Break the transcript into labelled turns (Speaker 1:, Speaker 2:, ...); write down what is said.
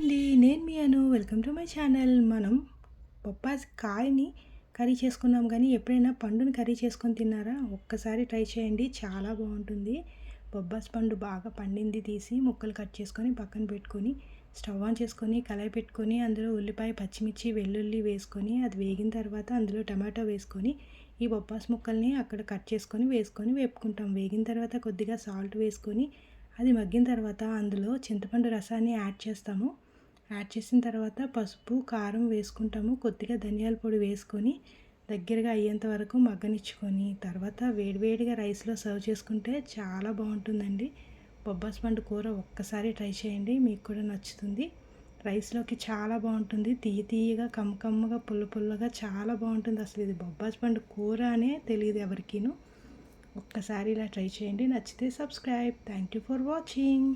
Speaker 1: అండి నేను మీ Anu. Welcome to my channel. మనం బొప్పాస్ కాయని కర్రీ చేసుకున్నాం కానీ ఎప్పుడైనా పండుని కర్రీ చేసుకొని తిన్నారా? ఒక్కసారి ట్రై చేయండి చాలా బాగుంటుంది. బొబ్బాస్ పండు బాగా పండింది తీసి ముక్కలు కట్ చేసుకొని పక్కన పెట్టుకొని స్టవ్ ఆన్ చేసుకొని కళాయి పెట్టుకొని అందులో ఉల్లిపాయ పచ్చిమిర్చి వెల్లుల్లి వేసుకొని అది వేగిన తర్వాత అందులో టమాటో వేసుకొని ఈ బొప్పాస్ ముక్కల్ని అక్కడ కట్ చేసుకొని వేసుకొని వేపుకుంటాం. వేగిన తర్వాత కొద్దిగా సాల్ట్ వేసుకొని అది మగ్గిన తర్వాత అందులో చింతపండు రసాన్ని యాడ్ చేస్తాము. యాడ్ చేసిన తర్వాత పసుపు కారం వేసుకుంటాము. కొద్దిగా ధనియాల పొడి వేసుకొని దగ్గరగా అయ్యేంత వరకు మగ్గనిచ్చుకొని తర్వాత వేడివేడిగా రైస్లో సర్వ్ చేసుకుంటే చాలా బాగుంటుందండి. బొబ్బాస్ పండు కూర ఒక్కసారి ట్రై చేయండి మీకు కూడా నచ్చుతుంది. రైస్లోకి చాలా బాగుంటుంది. తీయ తీయగా కమ్మకమ్మగా పుల్ల పుల్లగా చాలా బాగుంటుంది. అసలు ఇది బొబ్బాస్ పండు కూర అనే తెలియదు ఎవరికీను. ఒక్కసారి ఇలా ట్రై చేయండి. నచ్చితే subscribe. Thank you for watching.